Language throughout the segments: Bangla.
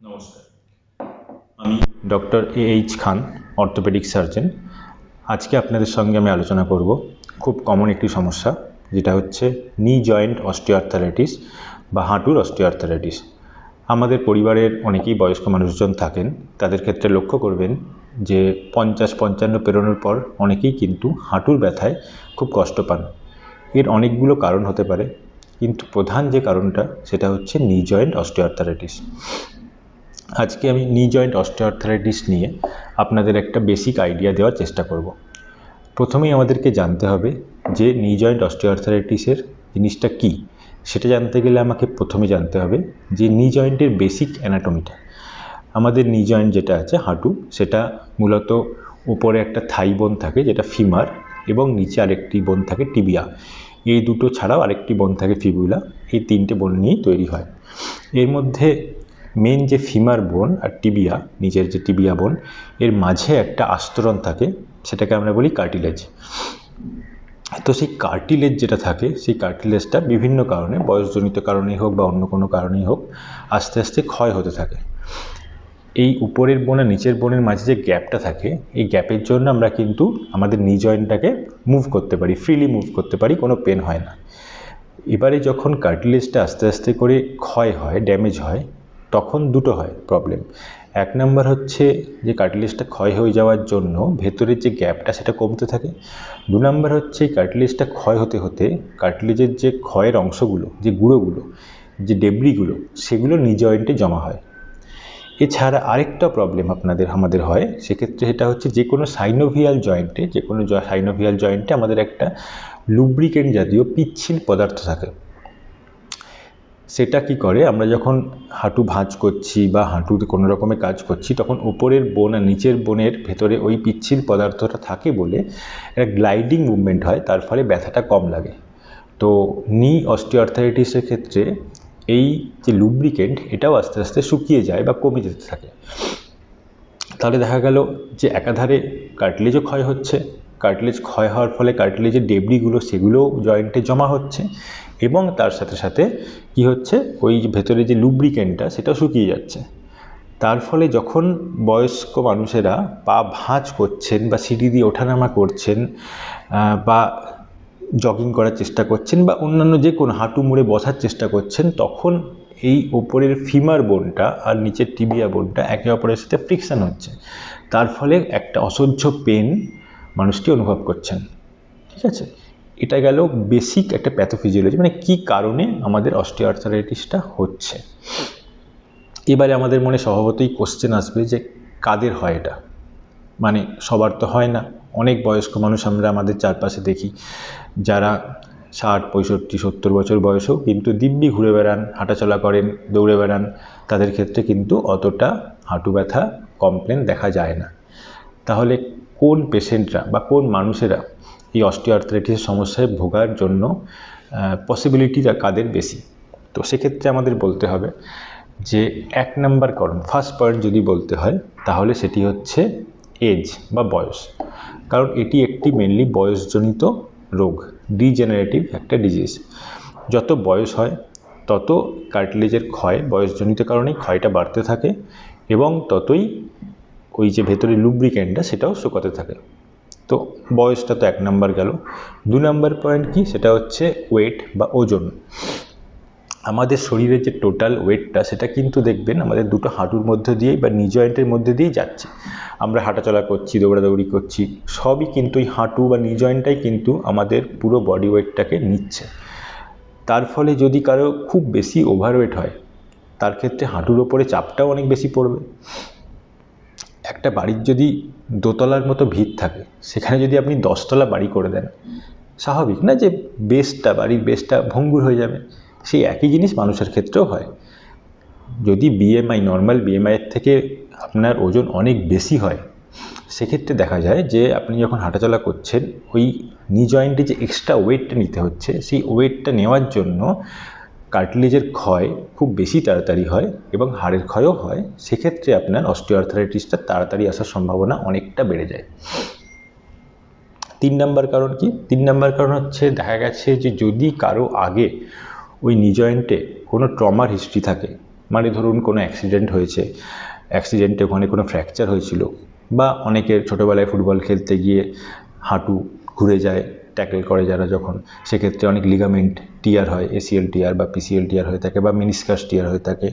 নমস্কার। আমি doctor A H Khan, orthopaedic surgeon. আজকে আপনাদের সঙ্গে আমি আলোচনা করব খুব কমন একটি সমস্যা, যেটা হচ্ছে নি জয়েন্ট অস্টিওআর্থারাইটিস বা হাঁটুর অস্টিওআর্থারাইটিস। আমাদের পরিবারের অনেকেই বয়স্ক মানুষজন থাকেন, তাদের ক্ষেত্রে লক্ষ্য করবেন যে পঞ্চাশ পঞ্চান্ন পেরোনোর পর অনেকেই কিন্তু হাঁটুর ব্যথায় খুব কষ্ট পান। এর অনেকগুলো কারণ হতে পারে, কিন্তু প্রধান যে কারণটা সেটা হচ্ছে নি জয়েন্ট অস্টিওআর্থারাইটিস। আজকে আমি নি জয়েন্ট অস্টিওআর্থারাইটিস নিয়ে আপনাদের একটা বেসিক আইডিয়া দেওয়ার চেষ্টা করব। প্রথমেই আমাদেরকে জানতে হবে যে নি জয়েন্ট অস্টিওআর্থারাইটিসের জিনিসটা কী? সেটা জানতে গেলে আমাকে প্রথমে জানতে হবে যে নি জয়েন্টের বেসিক অ্যানাটমিটা আমাদের নি জয়েন্ট যেটা আছে, হাঁটু, সেটা মূলত উপরে একটা থাই বোন থাকে যেটা ফিমার এবং নিচে আরেকটি বোন থাকে টিবিয়া এই দুটো ছাড়াও আরেকটি বোন থাকে ফিবুলা এই তিনটে বোন নিয়েই তৈরি হয়। এর মধ্যে মেন যে ফিমার বোন আর টিবিয়া নিচের যে টিবিয়া বোন এর মাঝে একটা আস্তরণ থাকে, সেটাকে আমরা বলি কার্টিলেজ তো সেই কার্টিলেজ যেটা থাকে, সেই কার্টিলেজটা বিভিন্ন কারণে, বয়সজনিত কারণেই হোক বা অন্য কোনো কারণেই হোক, আস্তে আস্তে ক্ষয় হতে থাকে। এই উপরের বোন আর নিচের বোনের মাঝে যে গ্যাপটা থাকে, এই গ্যাপের জন্য আমরা কিন্তু আমাদের নি জয়েন্টটাকে মুভ করতে পারি ফ্রিলি মুভ করতে পারি, কোনো পেন হয় না। এবারে যখন কার্টিলেজটা আস্তে আস্তে করে ক্ষয় হয় ড্যামেজ হয় তখন দুটো হয় প্রবলেম এক নাম্বার হচ্ছে যে কার্টিলেজটা ক্ষয় হয়ে যাওয়ার জন্য ভেতরের যে গ্যাপটা সেটা কমতে থাকে। দু নাম্বার হচ্ছে কার্টিলেজটা ক্ষয় হতে হতে কার্টিলেজের যে ক্ষয়ের অংশগুলো, যে গুঁড়োগুলো, যে ডেবরিগুলো সেগুলো নি জয়েন্টে জমা হয়। এছাড়া আরেকটা প্রবলেম আপনাদের, আমাদের হয়, সেক্ষেত্রে সেটা হচ্ছে যে কোনো সাইনোভিয়াল জয়েন্টে যে কোনো সাইনোভিয়াল জয়েন্টে আমাদের একটা লুব্রিকেন্ট জাতীয় পিচ্ছিল পদার্থ থাকে। সেটা কি করে? আমরা যখন হাঁটু ভাঁজ করছি বা হাঁটুতে কোনো রকমের কাজ করছি, তখন উপরের বোন আর নিচের বোনের ভেতরে ওই পিচ্ছিল পদার্থটা থাকে বলে একটা গ্লাইডিং মুভমেন্ট হয়, তার ফলে ব্যথাটা কম লাগে। তো নি অস্টিওআর্থারাইটিসের ক্ষেত্রে এই যে লুব্রিকেন্ট এটাও আস্তে আস্তে শুকিয়ে যায় বা কমে যেতে থাকে। তাহলে দেখা গেল যে একাধারে কার্টিলেজও ক্ষয় হচ্ছে কার্টিলেজ ক্ষয় হওয়ার ফলে কার্টিলেজের ডেবরিগুলো সেগুলোও জয়েন্টে জমা হচ্ছে এবং তার সাথে সাথে কি হচ্ছে? ওই ভেতরে যে লুব্রিকেন্টটা সেটা শুকিয়ে যাচ্ছে। তার ফলে যখন বয়স্ক মানুষেরা পা ভাঁজ করছেন বা সিঁড়ি দিয়ে ওঠানামা করছেন বা জগিং করার চেষ্টা করছেন বা অন্যান্য যে কোনো হাঁটু মুড়ে বসার চেষ্টা করছেন, তখন এই ওপরের ফিমার বোনটা আর নিচের টিবিয়া বোনটা একে অপরের সাথে ফ্রিকশান হচ্ছে। তার ফলে একটা অসহ্য পেন মানুষটি অনুভব করছেন। ঠিক আছে? এটা গেল বেসিক একটা প্যাথোফিজিওলজি মানে কি কারণে আমাদের অস্টিওআর্থারাইটিসটা হচ্ছে? এবারে আমাদের মনে স্বভাবতই কোশ্চেন আসবে যে কাদের হয় এটা? মানে সবার তো হয় না। অনেক বয়স্ক মানুষ আমরা আমাদের চারপাশে দেখি, যারা ষাট, পঁয়ষট্টি, সত্তর বছর বয়সেও কিন্তু দিব্যি ঘুরে বেড়ান, হাঁটাচলা করেন, দৌড়ে বেড়ান, তাদের ক্ষেত্রে কিন্তু অতটা হাঁটু ব্যথা কমপ্লেন দেখা যায় না। তাহলে কোন পেশেন্টরা বা কোন মানুষেরা এই অস্টিওআর্থ্রাইটিসের সমস্যায় ভোগার জন্য পসিবিলিটিটা কাদের বেশি? তো সেক্ষেত্রে আমাদের বলতে হবে যে এক নাম্বার কারণ ফার্স্ট পয়েন্ট যদি বলতে হয়, তাহলে সেটি হচ্ছে এজ বা বয়স। কারণ এটি একটি মেনলি বয়সজনিত রোগ ডিজেনারেটিভ একটা ডিজিজ যত বয়স হয়, তত কার্টিলেজের ক্ষয়, বয়সজনিত কারণেই ক্ষয়টা বাড়তে থাকে এবং ততই ওই যে ভেতরে লুব্রিকেন্টটা সেটাও শুকাতে থাকে। তো বয়সটা তো এক নাম্বার গেল। দু নাম্বার পয়েন্ট কি? সেটা হচ্ছে ওয়েট বা ওজন। আমাদের শরীরের যে টোটাল ওয়েটটা সেটা কিন্তু দেখবেন আমাদের দুটো হাঁটুর মধ্যে দিয়েই বা নি জয়েন্টের মধ্যে দিয়েই যাচ্ছে। আমরা হাঁটাচলা করছি, দৌড়াদৌড়ি করছি, সবই কিন্তু এই হাঁটু বা নি জয়েন্টটাই কিন্তু আমাদের পুরো বডি ওয়েটটাকে নিচ্ছে। তার ফলে যদি কারও খুব বেশি ওভারওয়েট হয়, তার ক্ষেত্রে হাঁটুর ওপরে চাপটাও অনেক বেশি পড়বে। একটা বাড়ির যদি দোতলার মতো ভিত থাকে, সেখানে যদি আপনি দশতলা বাড়ি করে দেন, স্বাভাবিক না যে বেসটা বাড়ির বেসটা ভঙ্গুর হয়ে যাবে? সেই একই জিনিস মানুষের ক্ষেত্রেও হয়। যদি বিএমআই নর্মাল বিএমআইয়ের থেকে আপনার ওজন অনেক বেশি হয়, সেক্ষেত্রে দেখা যায় যে আপনি যখন হাঁটাচলা করছেন, ওই নি জয়েন্টে যে এক্সট্রা ওয়েটটা নিতে হচ্ছে, সেই ওয়েটটা নেওয়ার জন্য কার্টিলেজের ক্ষয় খুব বেশি তাড়াতাড়ি হয় এবং হাড়ের ক্ষয়ও হয়, সেক্ষেত্রে আপনার অস্টিওআর্থারাইটিসটা তাড়াতাড়ি আসার সম্ভাবনা অনেকটা বেড়ে যায়। তিন নাম্বার কারণ কি? তিন নাম্বার কারণ হচ্ছে দেখা গেছে যে যদি কারও আগে ওই নি জয়েন্টে কোনো ট্রমার হিস্ট্রি থাকে মানে ধরুন কোনো অ্যাক্সিডেন্ট হয়েছে, অ্যাক্সিডেন্টে ওখানে কোনো ফ্র্যাকচার হয়েছিল বা অনেকের ছোটোবেলায় ফুটবল খেলতে গিয়ে হাঁটু ঘুরে যায় ট্যাকেল করে যারা যখন, সেক্ষেত্রে অনেক লিগামেন্ট টিয়ার হয় এসিএল টিয়ার বা পিসিএল টিয়ার হয়ে থাকে বা মিনিসকাস টিয়ার হয়ে থাকে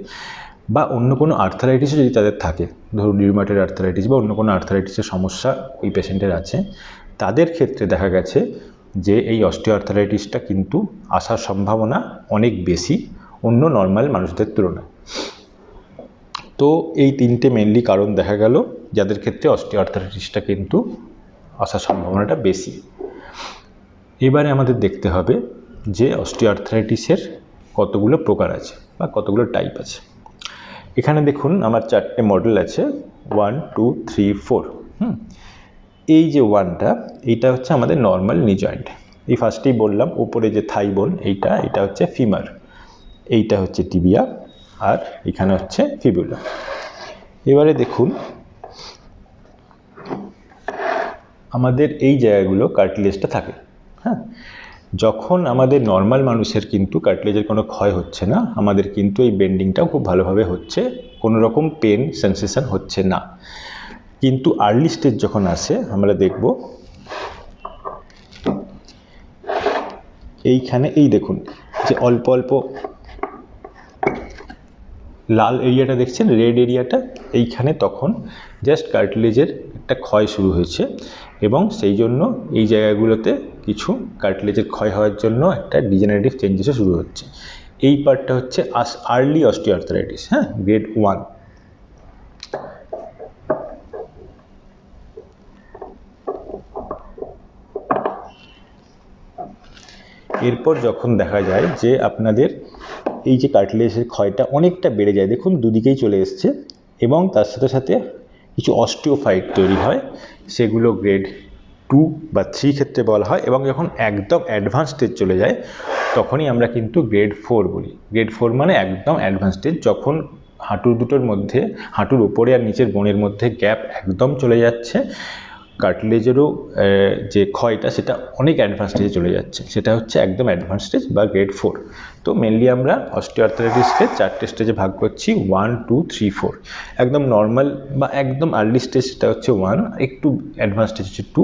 বা অন্য কোনো আর্থারাইটিসও যদি তাদের থাকে, ধরুন রিউমাটের আর্থারাইটিস বা অন্য কোনো আর্থারাইটিসের সমস্যা ওই পেশেন্টের আছে, তাদের ক্ষেত্রে দেখা গেছে যে এই অস্টিও আর্থারাইটিসটা কিন্তু আসার সম্ভাবনা অনেক বেশি অন্য নর্মাল মানুষদের তুলনায়। তো এই তিনটে মেনলি কারণ দেখা গেল, যাদের ক্ষেত্রে অস্টিও আর্থারাইটিসটা কিন্তু আসার সম্ভাবনাটা বেশি। এবারে আমাদের দেখতে হবে যে অস্টিওআর্থ্রাইটিসের কতগুলো প্রকার আছে বা কতগুলো টাইপ আছে। এখানে দেখুন আমার চারটে মডেল আছে ওয়ান টু থ্রি ফোর হুম? এই যে ওয়ানটা এইটা হচ্ছে আমাদের নর্মাল নি জয়েন্ট এই ফার্স্টেই বললাম, উপরে যে থাই বোন এইটা এটা হচ্ছে ফিমার এইটা হচ্ছে টিবিয়া আর এখানে হচ্ছে ফিবুলা এবারে দেখুন, আমাদের এই জায়গাগুলো কার্টিলেজটা থাকে। হ্যাঁ। যখন আমাদের নর্মাল মানুষের কিন্তু কার্টিলেজের কোনো ক্ষয় হচ্ছে না, আমাদের কিন্তু এই বেন্ডিংটাও খুব ভালোভাবে হচ্ছে, কোনো রকম পেন সেন্সেশন হচ্ছে না। কিন্তু আর্লি স্টেজ যখন আসে, আমরা দেখব, এইখানে, এই দেখুন, যে অল্প অল্প লাল এরিয়াটা দেখছেন রেড এরিয়াটা এইখানে তখন জাস্ট কার্টিলেজের একটা ক্ষয় শুরু হয়েছে। এবং সেই জন্য এই জায়গাগুলোতে কিছু কার্টিলেজের ক্ষয় হওয়ার জন্য একটা ডিজেনারেটিভ চেঞ্জেসও শুরু হচ্ছে। এই পার্টটা হচ্ছে আস আর্লি অস্টিওআর্থারাইটিস হ্যাঁ? গ্রেড ওয়ান এরপর যখন দেখা যায় যে আপনাদের এই যে কার্টিলেজের ক্ষয়টা অনেকটা বেড়ে যায়, দেখুন দুদিকেই চলে এসছে এবং তার সাথে সাথে কিছু অস্টিওফাইট তৈরি হয়, সেগুলো গ্রেড টু বা থ্রি ক্ষেত্রে বলা হয় এবং যখন একদম অ্যাডভান্স স্টেজ চলে যায়, তখনই আমরা কিন্তু গ্রেড ফোর বলি। গ্রেড ফোর মানে একদম অ্যাডভান্স স্টেজ যখন হাঁটুর দুটোর মধ্যে, হাঁটুর উপরে আর নিচের বোনের মধ্যে গ্যাপ একদম চলে যাচ্ছে কার্টিলেজেরও যে ক্ষয়টা সেটা অনেক অ্যাডভান্স স্টেজে চলে যাচ্ছে। সেটা হচ্ছে একদম অ্যাডভান্স স্টেজ বা গ্রেড ফোর তো মেনলি আমরা অস্টিওআর্থারাইটিসকে চারটে স্টেজে ভাগ করছি ওয়ান টু থ্রি ফোর একদম নর্মাল বা একদম আর্লি স্টেজ সেটা হচ্ছে ওয়ান একটু অ্যাডভান্স স্টেজ হচ্ছে টু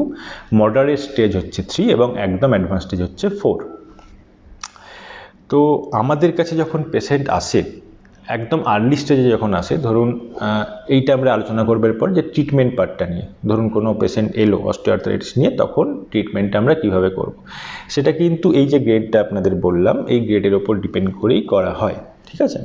মডারেট স্টেজ হচ্ছে থ্রি এবং একদম অ্যাডভান্স স্টেজ হচ্ছে ফোর তো আমাদের কাছে যখন পেশেন্ট আসে একদম আর্লি স্টেজে যখন আসে, ধরুন এইটা আমরা আলোচনা করব এরপর যে ট্রিটমেন্ট পার্টটা নিয়ে। ধরুন, কোনো পেশেন্ট এলো অস্টিওআর্থারাইটিস নিয়ে, তখন ট্রিটমেন্টটা আমরা কীভাবে করব। সেটা কিন্তু এই যে গ্রেডটা আপনাদের বললাম, এই গ্রেডের ওপর ডিপেন্ড করেই করা হয়, ঠিক আছে?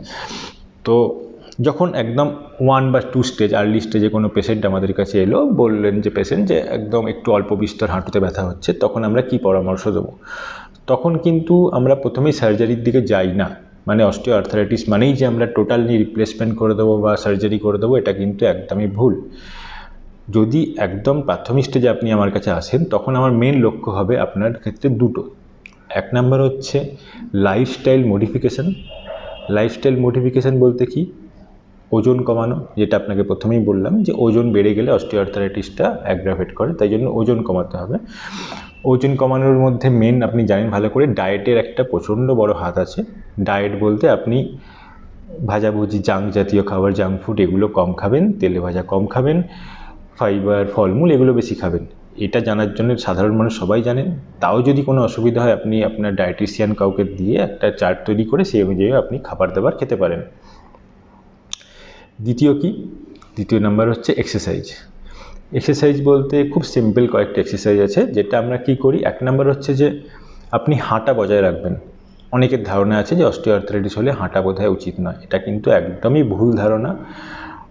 তো যখন একদম ওয়ান বা টু স্টেজ আর্লি স্টেজে কোনো পেশেন্ট আমাদের কাছে এলো, বললেন যে পেশেন্ট যে একদম একটু অল্প বিস্তর হাঁটুতে ব্যথা হচ্ছে, তখন আমরা কি পরামর্শ দেবো? তখন কিন্তু আমরা প্রথমেই সার্জারির দিকে যাই না। মানে অস্টিও আর্থারাইটিস মানেই যে আমরা টোটালি রিপ্লেসমেন্ট করে দেবো বা সার্জারি করে দেবো, এটা কিন্তু একদমই ভুল। যদি একদম প্রাথমিক স্টেজে আপনি আমার কাছে আসেন, তখন আমার মেন লক্ষ্য হবে আপনার ক্ষেত্রে দুটো। এক নাম্বার হচ্ছে লাইফস্টাইল মডিফিকেশান লাইফস্টাইল মডিফিকেশান বলতে কি? ওজন কমানো, যেটা আপনাকে প্রথমেই বললাম যে ওজন বেড়ে গেলে অস্টিওআর্থারাইটিসটা অ্যাগ্রাভেট করে, তাই জন্য ওজন কমাতে হবে। ওজন কমানোর মধ্যে মেন আপনি জানেন ভালো করে ডায়েটের একটা প্রচণ্ড বড় হাত আছে। ডায়েট বলতে আপনি ভাজাভুজি জাঙ্ক জাতীয় খাবার জাঙ্ক ফুড এগুলো কম খাবেন, তেলে ভাজা কম খাবেন ফাইবার ফলমূল এগুলো বেশি খাবেন। এটা জানার জন্য সাধারণ মানুষ সবাই জানেন। তাও যদি কোনো অসুবিধা হয়, আপনি আপনার ডায়েটিশিয়ান কাউকে দিয়ে একটা চার্ট তৈরি করে সেই অনুযায়ী আপনি খাবার দাবার খেতে পারেন। দ্বিতীয় কি? দ্বিতীয় নাম্বার হচ্ছে এক্সারসাইজ এক্সারসাইজ বলতে খুব সিম্পল কয়েকটা এক্সারসাইজ আছে, যেটা আমরা কি করি? এক নাম্বার হচ্ছে যে, আপনি হাঁটা বজায় রাখবেন। অনেকের ধারণা আছে যে অস্টিওআর্থারাইটিস হলে হাঁটা বোধহয় উচিত নয়। এটা কিন্তু একদমই ভুল ধারণা।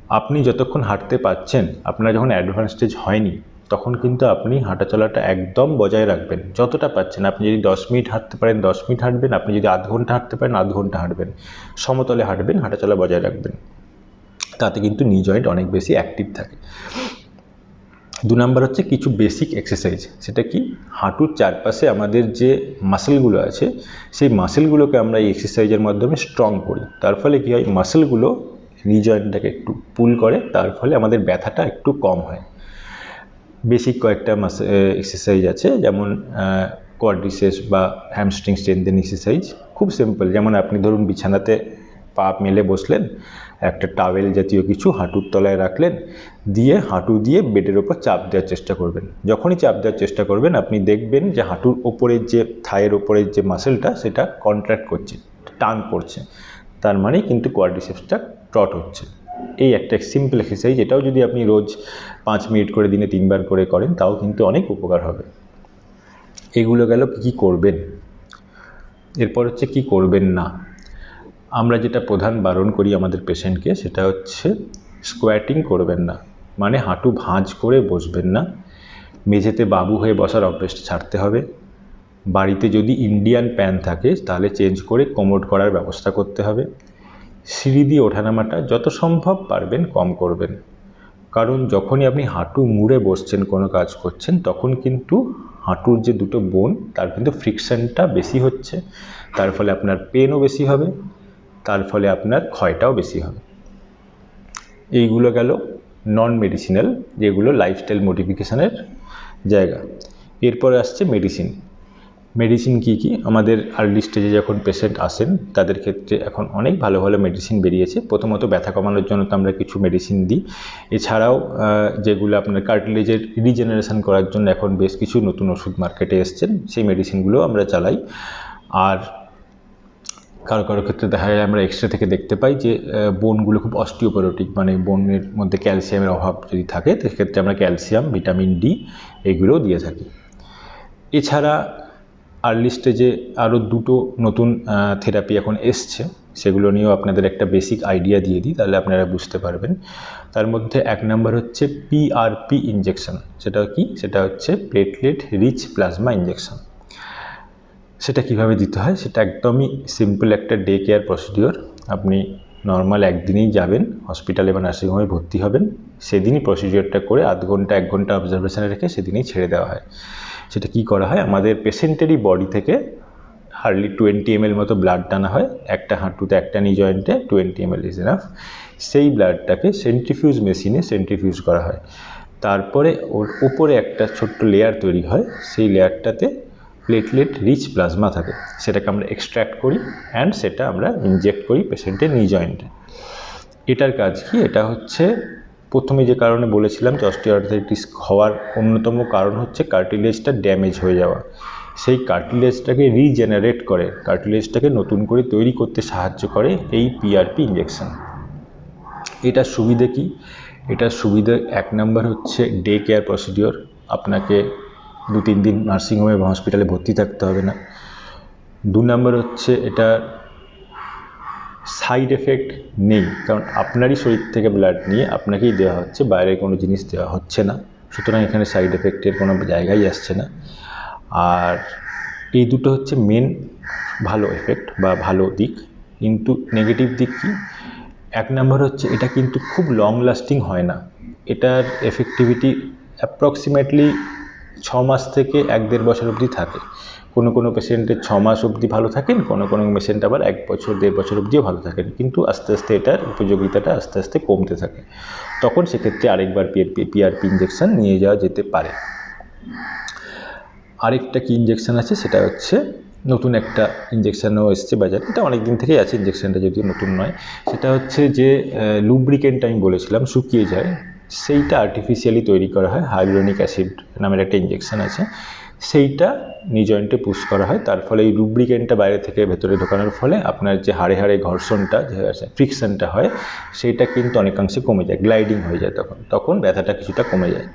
আপনি যতক্ষণ হাঁটতে পাচ্ছেন আপনার যখন অ্যাডভান্স স্টেজ হয়নি, তখন কিন্তু আপনি হাঁটা চলাটা একদম বজায় রাখবেন। যতটা পাচ্ছেন আপনি যদি দশ মিনিট হাঁটতে পারেন, দশ মিনিট হাঁটবেন, আপনি যদি আধ ঘণ্টা হাঁটতে পারেন, আধ ঘণ্টা হাঁটবেন। সমতলে হাঁটবেন, হাঁটা চলা বজায় রাখবেন। তাতে কিন্তু নি জয়েন্ট অনেক বেশি অ্যাক্টিভ থাকে। দু নম্বর হচ্ছে কিছু বেসিক এক্সারসাইজ সেটা কি? হাঁটুর চারপাশে আমাদের যে মাসেলগুলো আছে, সেই মাসেলগুলোকে আমরা এই এক্সারসাইজের মাধ্যমে স্ট্রং করি। তার ফলে কী হয়? মাসেলগুলো নি জয়েন্টটাকে একটু পুল করে, তার ফলে আমাদের ব্যথাটা একটু কম হয়। বেসিক কয়েকটা মাস এক্সারসাইজ আছে, যেমন কোয়াড্রিসেস বা হ্যামস্ট্রিং স্ট্রেনদেন এক্সারসাইজ খুব সিম্পল যেমন আপনি ধরুন বিছানাতে পা মেলে বসলেন, একটা টাওয়েল জাতীয় কিছু হাঁটুর তলায় রাখলেন, দিয়ে হাঁটু দিয়ে বেডের ওপর চাপ দেওয়ার চেষ্টা করবেন। যখনই চাপ দেওয়ার চেষ্টা করবেন, আপনি দেখবেন যে হাঁটুর ওপরের যে থায়ের ওপরের যে মাসেলটা সেটা কন্ট্রাক্ট করছে, টান পড়ছে। তার মানে কিন্তু কোয়াড্রিসেপসটা টট হচ্ছে। এই একটা সিম্পল এক্সারসাইজ এটাও যদি আপনি রোজ পাঁচ মিনিট করে দিনে তিনবার করে করেন, তাও কিন্তু অনেক উপকার হবে। এগুলো গেল কী করবেন? এরপর হচ্ছে কি করবেন না? আমরা যেটা প্রধান বারণ করি আমাদের পেশেন্টকে, সেটা হচ্ছে স্কোয়াটিং করবেন না। মানে হাঁটু ভাঁজ করে বসবেন না। মেঝেতে বাবু হয়ে বসার অভ্যেসটা ছাড়তে হবে। বাড়িতে যদি ইন্ডিয়ান প্যান থাকে, তাহলে চেঞ্জ করে কোমোড করার ব্যবস্থা করতে হবে। সিঁড়ি দিয়ে ওঠানামাটা যত সম্ভব পারবেন কম করবেন। কারণ যখনই আপনি হাঁটু মুড়ে বসছেন, কোনো কাজ করছেন, তখন কিন্তু হাঁটুর যে দুটো বোন তার কিন্তু ফ্রিকশনটা বেশি হচ্ছে। তার ফলে আপনার পেনও বেশি হবে। তার ফলে আপনার ক্ষয়টাও বেশি হবে। এইগুলো গেল নন মেডিসিনাল যেগুলো লাইফস্টাইল মডিফিকেশানের জায়গা। এরপরে আসছে মেডিসিন মেডিসিন কী কী? আমাদের আর্লি স্টেজে যখন পেশেন্ট আসেন, তাদের ক্ষেত্রে এখন অনেক ভালো ভালো মেডিসিন বেরিয়েছে। প্রথমত ব্যথা কমানোর জন্য তো আমরা কিছু মেডিসিন দিই। এছাড়াও যেগুলো আপনার কার্টিলেজের রিজেনারেশন করার জন্য এখন বেশ কিছু নতুন ওষুধ মার্কেটে এসছেন, সেই মেডিসিনগুলো আমরা চালাই। আর কারও কারও ক্ষেত্রে দেখা যায় আমরা এক্সরে থেকে দেখতে পাই যে বোনগুলো খুব অস্টিওপোরোটিক মানে বোনের মধ্যে ক্যালসিয়ামের অভাব যদি থাকে, সেক্ষেত্রে আমরা ক্যালসিয়াম, ভিটামিন ডি এগুলোও দিয়ে থাকি। এছাড়া আর্লি স্টেজে আরও দুটো নতুন থেরাপি এখন এসছে, সেগুলো নিয়েও আপনাদের একটা বেসিক আইডিয়া দিয়ে দিই, তাহলে আপনারা বুঝতে পারবেন। তার মধ্যে এক নম্বর হচ্ছে পিআরপি ইঞ্জেকশন সেটা কি? সেটা হচ্ছে প্লেটলেট রিচ প্লাজমা ইঞ্জেকশন সেটা কীভাবে দিতে হয়? সেটা একদমই সিম্পল একটা ডে কেয়ার প্রসিডিওর আপনি নর্মাল একদিনেই যাবেন হসপিটালে বা নার্সিংহোমে ভর্তি হবেন। সেদিনই প্রসিডিওরটা করে আধ ঘণ্টা, এক ঘণ্টা অবজারভেশনে রেখে সেদিনই ছেড়ে দেওয়া হয়। সেটা কি করা হয়? আমাদের পেশেন্টেরই বডি থেকে হার্ডলি টোয়েন্টি এম মতো ব্লাড টানা হয়। একটা হাঁটুতে, একটা নি জয়েন্টে twenty M L is enough সেই ব্লাডটাকে সেন্ট্রিফিউজ মেশিনে সেন্ট্রিফিউজ করা হয়। তারপরে ওর উপরে একটা ছোট্ট লেয়ার তৈরি হয়। সেই লেয়ারটাতে প্লেটলেট রিচ প্লাজমা থাকে। সেটাকে আমরা এক্সট্র্যাক্ট করি অ্যান্ড সেটা আমরা ইনজেক্ট করি পেশেন্টের নি জয়েন্টে এটার কাজ কি? এটা হচ্ছে প্রথমে যে কারণে বলেছিলাম যে অস্টিওআর্থাইটিস হওয়ার অন্যতম কারণ হচ্ছে কার্টিলেজটা ড্যামেজ হয়ে যাওয়া। সেই কার্টিলেজটাকে রিজেনারেট করে কার্টিলেজটাকে নতুন করে তৈরি করতে সাহায্য করে এই পিআরপি ইঞ্জেকশন এটার সুবিধে কি? এটার সুবিধে এক নম্বর হচ্ছে ডে কেয়ার প্রসিডিওর আপনাকে দু তিন দিন নার্সিংহোমে বা হসপিটালে ভর্তি থাকতে হবে না। দু নম্বর হচ্ছে এটা সাইড এফেক্ট নেই, কারণ আপনারই শরীর থেকে ব্লাড নিয়ে আপনাকেই দেওয়া হচ্ছে, বাইরে কোনো জিনিস দেওয়া হচ্ছে না। সুতরাং এখানে সাইড এফেক্টের কোনো জায়গাই আসছে না। আর এই দুটো হচ্ছে মেন ভালো এফেক্ট বা ভালো দিক। কিন্তু নেগেটিভ দিক কি? এক নম্বর হচ্ছে এটা কিন্তু খুব লং লাস্টিং হয় না। এটার এফেক্টিভিটি অ্যাপ্রক্সিমেটলি ছ মাস থেকে এক দেড় বছর অবধি থাকে। কোনো কোনো পেশেন্টের ছ মাস অবধি ভালো থাকেন, কোনো কোনো পেশেন্ট আবার এক বছর, দেড় বছর অবধিও ভালো থাকেন। কিন্তু আস্তে আস্তে এটার উপযোগিতাটা আস্তে আস্তে কমতে থাকে। তখন সেক্ষেত্রে আরেকবার পিআরপি পিআরপি ইঞ্জেকশান নিয়ে যাওয়া যেতে পারে। আরেকটা কি ইঞ্জেকশান আছে? সেটা হচ্ছে নতুন একটা ইঞ্জেকশানও এসছে বাজারে। এটা অনেক দিন থেকেই আছে ইঞ্জেকশানটা যদিও নতুন নয়। সেটা হচ্ছে যে লুব্রিকেন্ট আমি বলেছিলাম, শুকিয়ে যায়। সেইটা আর্টিফিশিয়ালি তৈরি করা হয় হাইড্রোনিক অ্যাসিড নামের একটা ইঞ্জেকশান আছে। সেইটা নি জয়েন্টে পুশ করা হয়, তার ফলে এই রুব্রিকেনটা বাইরে থেকে ভেতরে ঢোকানোর ফলে আপনার যে হাড়ে হাড়ে ঘর্ষণটা, যে ফ্রিকশনটা হয়, সেইটা কিন্তু অনেকাংশে কমে যায় গ্লাইডিং হয়ে যায় তখন। তখন ব্যথাটা কিছুটা কমে যায়।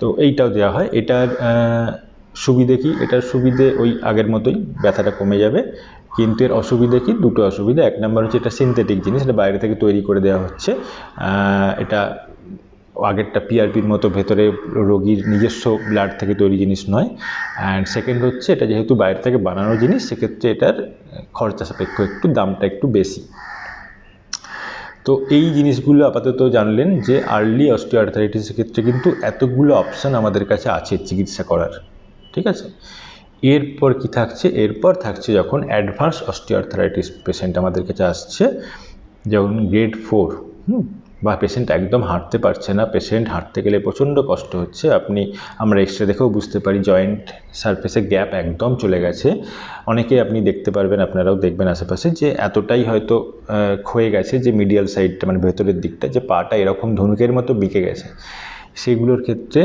তো এইটাও দেওয়া হয়। এটার সুবিধে কি? এটার সুবিধে ওই আগের মতোই ব্যথাটা কমে যাবে। কিন্তু এর অসুবিধে কি? দুটো অসুবিধা। এক নম্বর হচ্ছে এটা সিনথেটিক জিনিস, এটা বাইরে থেকে তৈরি করে দেওয়া হচ্ছে। এটা আগেরটা পিআরপির মতো ভেতরে রোগীর নিজস্ব ব্লাড থেকে তৈরি জিনিস নয়। অ্যান্ড সেকেন্ড হচ্ছে এটা যেহেতু বাইরে থেকে বানানো জিনিস, সেক্ষেত্রে এটার খরচা সাপেক্ষ একটু, দামটা একটু বেশি। তো এই জিনিসগুলো আপাতত জানলেন যে আর্লি অস্টিওআর্থারাইটিসের ক্ষেত্রে কিন্তু এতগুলো অপশান আমাদের কাছে আছে চিকিৎসা করার। ঠিক আছে? এরপর কি থাকছে? এরপর থাকছে যখন অ্যাডভান্স অস্টিওআর্থারাইটিস পেশেন্ট আমাদের কাছে আসছে যেমন গ্রেড ফোর হুম? বা পেশেন্ট একদম হাঁটতে পারছে না পেশেন্ট হাঁটতে গেলে প্রচণ্ড কষ্ট হচ্ছে। আপনি, আমরা এক্সরে দেখেও বুঝতে পারি জয়েন্ট সারফেসে গ্যাপ একদম চলে গেছে। অনেকে আপনি দেখতে পারবেন, আপনারাও দেখবেন আশেপাশে যে এতটাই হয়তো ক্ষয়ে গেছে যে মিডিয়াল সাইডটা মানে ভেতরের দিকটা, যে পাটা এরকম ধনুকের মতো বিকে গেছে। সেগুলোর ক্ষেত্রে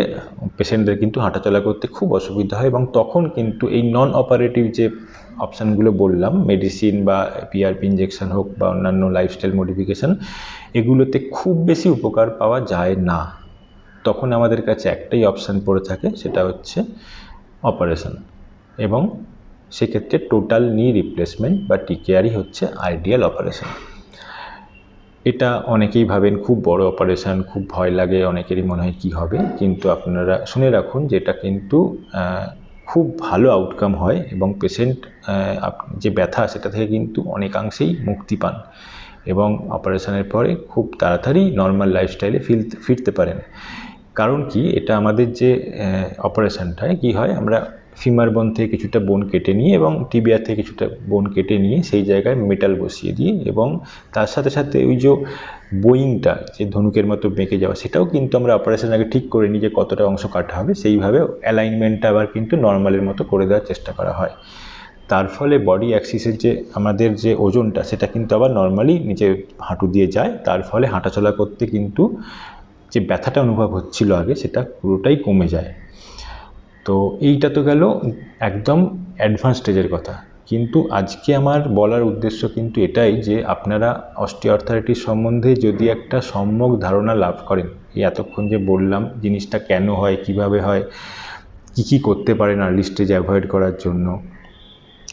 পেশেন্টদের কিন্তু হাঁটাচলা করতে খুব অসুবিধা হয় এবং তখন কিন্তু এই নন অপারেটিভ যে অপশানগুলো বললাম মেডিসিন বা পিআরপি ইঞ্জেকশন হোক বা অন্যান্য লাইফস্টাইল মডিফিকেশান এগুলোতে খুব বেশি উপকার পাওয়া যায় না। তখন আমাদের কাছে একটাই অপশান পড়ে থাকে, সেটা হচ্ছে অপারেশন এবং সেক্ষেত্রে টোটাল নি রিপ্লেসমেন্ট বা টিকেআরই হচ্ছে আইডিয়াল অপারেশন এটা অনেকেই ভাবেন খুব বড় অপারেশন খুব ভয় লাগে, অনেকেরই মনে হয় কী হবে। কিন্তু আপনারা শুনে রাখুন যে এটা কিন্তু খুব ভালো আউটকাম হয় এবং পেশেন্ট যে ব্যথা, সেটা থেকে কিন্তু অনেকাংশেই মুক্তি পান এবং অপারেশনের পরে খুব তাড়াতাড়ি নর্মাল লাইফস্টাইলে ফিরতে পারেন। কারণ কি? এটা আমাদের যে অপারেশানটায় কি হয়? আমরা ফিমার বন থেকে কিছুটা বোন কেটে নিয়ে এবং টিবিয়া থেকে কিছুটা বোন কেটে নিয়ে সেই জায়গায় মেটাল বসিয়ে দিই এবং তার সাথে সাথে ওই যে বোয়িংটা, যে ধনুকের মতো বেঁকে যাওয়া, সেটাও কিন্তু আমরা অপারেশন আগে ঠিক করে নিই যে কতটা অংশ কাটা হবে। সেইভাবে অ্যালাইনমেন্টটা আবার কিন্তু নর্মালের মতো করে দেওয়ার চেষ্টা করা হয়। তার ফলে বডি অ্যাক্সিসের যে আমাদের যে ওজনটা, সেটা কিন্তু আবার নর্মালি নিচে হাঁটু দিয়ে যায়। তার ফলে হাঁটাচলা করতে কিন্তু যে ব্যথাটা অনুভব হচ্ছিল আগে, সেটা পুরোটাই কমে যায়। তো এইটা তো গেল একদম অ্যাডভান্স স্টেজের কথা। কিন্তু আজকে আমার বলার উদ্দেশ্য কিন্তু এটাই যে আপনারা অস্টিওআর্থারাইটিস সম্বন্ধে যদি একটা সম্যক ধারণা লাভ করেন, এই এতক্ষণ যে বললাম জিনিসটা কেন হয়, কীভাবে হয়, কি কি করতে পারেন আর্লি স্টেজ অ্যাভয়েড করার জন্য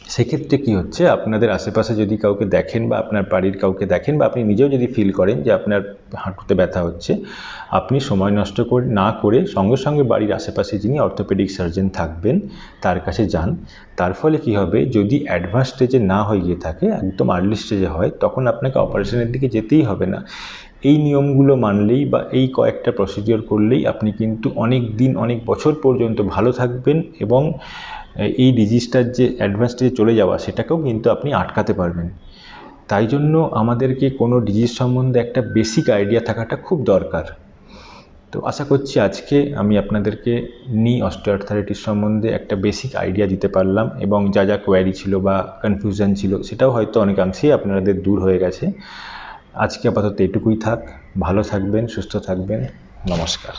সেক্ষেত্রে কি হচ্ছে? আপনাদের আশেপাশে যদি কাউকে দেখেন বা আপনার বাড়ির কাউকে দেখেন বা আপনি নিজেও যদি ফিল করেন যে আপনার হাঁটুতে ব্যথা হচ্ছে, আপনি সময় নষ্ট করে, না করে সঙ্গে সঙ্গে বাড়ির আশেপাশে যিনি অর্থোপেডিক সার্জন থাকবেন, তার কাছে যান। তার ফলে কি হবে? যদি অ্যাডভান্স স্টেজে না হয়ে গিয়ে থাকে, একদম আর্লি স্টেজে হয়, তখন আপনাকে অপারেশনের দিকে যেতেই হবে না। এই নিয়মগুলো মানলেই বা এই কয়েকটা প্রসিডিওর করলেই আপনি কিন্তু অনেক দিন, অনেক বছর পর্যন্ত ভালো থাকবেন এবং এই ডিজিজটার যে অ্যাডভান্স স্টেজে চলে যাওয়া, সেটাকেও কিন্তু আপনি আটকাতে পারবেন। তাই জন্য আমাদেরকে কোনো ডিজিজ সম্বন্ধে একটা বেসিক আইডিয়া থাকাটা খুব দরকার। তো আশা করছি আজকে আমি আপনাদেরকে নি অস্টিওআর্থারাইটিস সম্বন্ধে একটা বেসিক আইডিয়া দিতে পারলাম এবং যা যা কোয়ারি ছিল বা কনফিউশন ছিল, সেটাও হয়তো অনেকাংশেই আপনাদের দূর হয়ে গেছে। আজকে আপাতত এটুকুই থাক। ভালো থাকবেন, সুস্থ থাকবেন। নমস্কার।